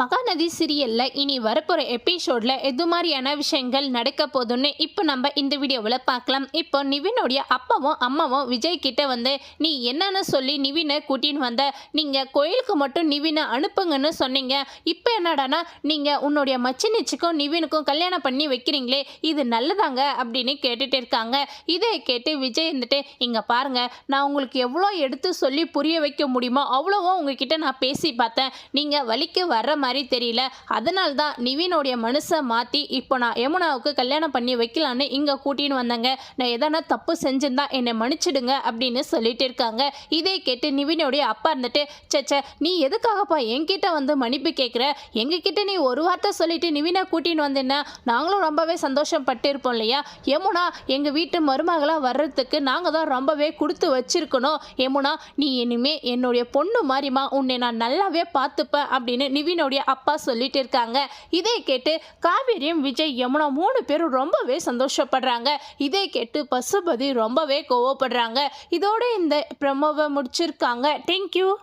மகாநதி சீரியலில் இனி வரப்போகிற எபிசோடில் எது மாதிரியான விஷயங்கள் நடக்க போகுதுன்னு இப்போ நம்ம இந்த வீடியோவில் பார்க்கலாம். இப்போ நிவினுடைய அப்பாவும் அம்மாவும் விஜய் கிட்ட வந்து நீ என்னன்னு சொல்லி நிவினை கூட்டின்னு வந்த நீங்கள் கோயிலுக்கு மட்டும் நிவினை அனுப்புங்கன்னு சொன்னீங்க. இப்போ என்னடானா நீங்கள் உன்னுடைய மச்சினிச்சுக்கும் நிவினுக்கும் கல்யாணம் பண்ணி வைக்கிறீங்களே இது நல்லதாங்க? அப்படின்னு கேட்டுட்டு இருக்காங்க. இதை கேட்டு விஜய் இருந்துட்டு இங்கே பாருங்கள் நான் உங்களுக்கு எவ்வளோ எடுத்து சொல்லி புரிய வைக்க முடியுமோ அவ்வளோவும் உங்ககிட்ட நான் பேசி பார்த்தேன். நீங்கள் வலிக்கு வர மாதிரி தெரியல. அதனால தான் நிவினுடைய மனசை மாற்றி இப்போ நான் யமுனாவுக்கு கல்யாணம் பண்ணி வைக்கலான்னு இங்கே கூட்டின்னு வந்தேங்க. நான் எதனா தப்பு செஞ்சிருந்தா என்னை மன்னிச்சிடுங்க அப்படின்னு சொல்லிட்டு இருக்காங்க. இதை கேட்டு நிவினுடைய அப்பா இருந்துட்டு சச்ச நீ எதுக்காகப்பா என்கிட்ட வந்து மன்னிப்பு கேட்குற எங்ககிட்ட நீ ஒரு வார்த்தை சொல்லிட்டு நிவினை கூட்டின்னு வந்தேன்னா நாங்களும் ரொம்பவே சந்தோஷப்பட்டு இருப்போம் இல்லையா? யமுனா எங்கள் வீட்டு மருமகளாக வர்றதுக்கு நாங்கள் தான் ரொம்பவே கொடுத்து வச்சிருக்கணும். யமுனா நீ இனிமே என்னுடைய பொண்ணு மாதிரிமா உன்னை நான் நல்லாவே பார்த்துப்பேன் அப்படின்னு அவங்களுடைய அப்பா சொல்லிட்டு இருக்காங்க. இதை கேட்டு காவேரியும் விஜய் யமுனா மூணு பேரும் ரொம்பவே சந்தோஷப்படுறாங்க. இதை கேட்டு பசுபதி ரொம்பவே கோவப்படுறாங்க. இதோட இந்த ப்ரமோவை முடிச்சிருக்காங்க. தேங்க்யூ